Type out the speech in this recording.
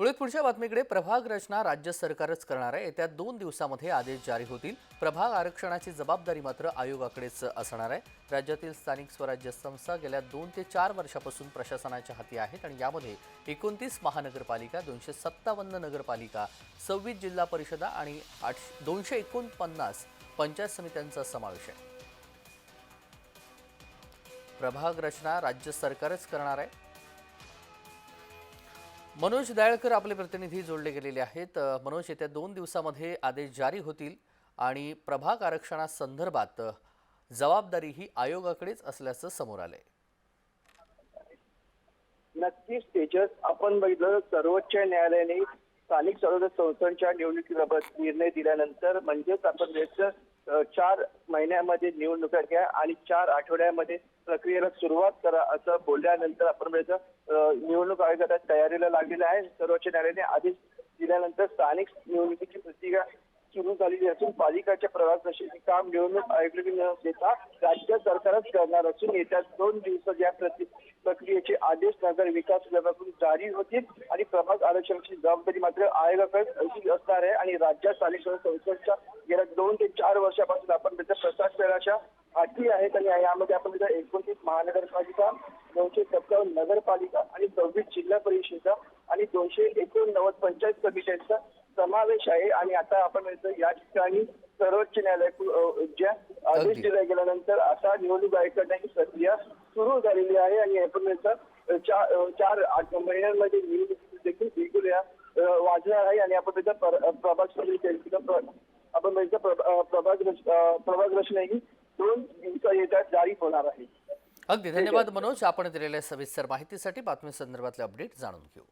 उलट पुढच्या बातमीकडे प्रभाग रचना राज्य सरकारच करणार आहे. येत्या दोन दिवसामध्ये आदेश जारी होतील. प्रभाग आरक्षणाची जबाबदारी मात्र आयोगाकडेच असणार आहे. राज्यातील स्थानिक स्वराज्य संस्था गेल्या दोन ते चार वर्षापासून प्रशासनाच्या हाती आहेत आणि यामध्ये एकोणतीस महानगरपालिका दोनशे सत्तावन्न नगरपालिका सव्वीस जिल्हा परिषदा आणि आठशे दोनशे एकोणपन्नास पंचायत समित्यांचा समावेश आहे. प्रभाग रचना राज्य सरकारच करणार आहे. मनोज दायळकर आपले प्रतिनिधी जोडले गेलेले आहेत. मनोज येत्या दोन दिवसामध्ये आदेश जारी होतील आणि प्रभाग आरक्षणासंदर्भात जबाबदारी ही आयोगाकडेच असल्याचं समोर आलंय. नक्कीच तेजस आपण बघितलं सर्वोच्च न्यायालयाने स्थानिक स्वराज्य संस्थांच्या निवडणुकीबाबत निर्णय दिल्यानंतर म्हणजेच आपण चार महिन्यामध्ये निवडणुका घ्या आणि चार आठवड्यामध्ये प्रक्रियेला सुरुवात करा असं बोलल्यानंतर आपण निवडणूक आयोगाच्या तयारीला लागलेला आहे. सर्वोच्च न्यायालयाने आदेश दिल्यानंतर स्थानिक निवडणुकीची प्रक्रिया सुरू झालेली असून पालिकाच्या प्रवास नशेचे काम निवडणूक आयोग न देता राज्य सरकारच करणार असून येत्या दोन दिवसात या प्रक्रियेचे आदेश नगर विकास विभागाकडून जारी होतील. प्रभाग आरक्षणाची जबाबदारी मात्र आयोगाकडे अशी असणार आहे आणि राज्यात स्थानिक संस्थांच्या गेल्या दोन ते चार वर्षापासून आपण त्याच्या प्रशासनाच्या हाती आहेत आणि यामध्ये आपण त्याच्या एकोणतीस महानगरपालिका दोनशे सत्तावन्न नगरपालिका आणि सव्वीस जिल्हा परिषदा आणि दोनशे एकोणनव्वद पंचायत समित्यांचा समावेश आहे आणि आता आपण या ठिकाणी सर्वोच्च न्यायालय ज्या आदेश. दिला गेल्यानंतर आता निवडणूक आयोगाने ही प्रक्रिया सुरू झालेली आहे आणि आपण चार चार आठ महिन्यांमध्ये देखील बिलकुल या वाजणार आहे आणि आपण त्याचा पर- प्रभाग आपण अ, प्रभाग प्रभाग रचना ही दोन दिवसा येत्या जारी होणार आहे. अगदी धन्यवाद मनोज. आपण दिलेल्या सविस्तर माहितीसाठी बातमी संदर्भातले अपडेट जाणून घेऊ.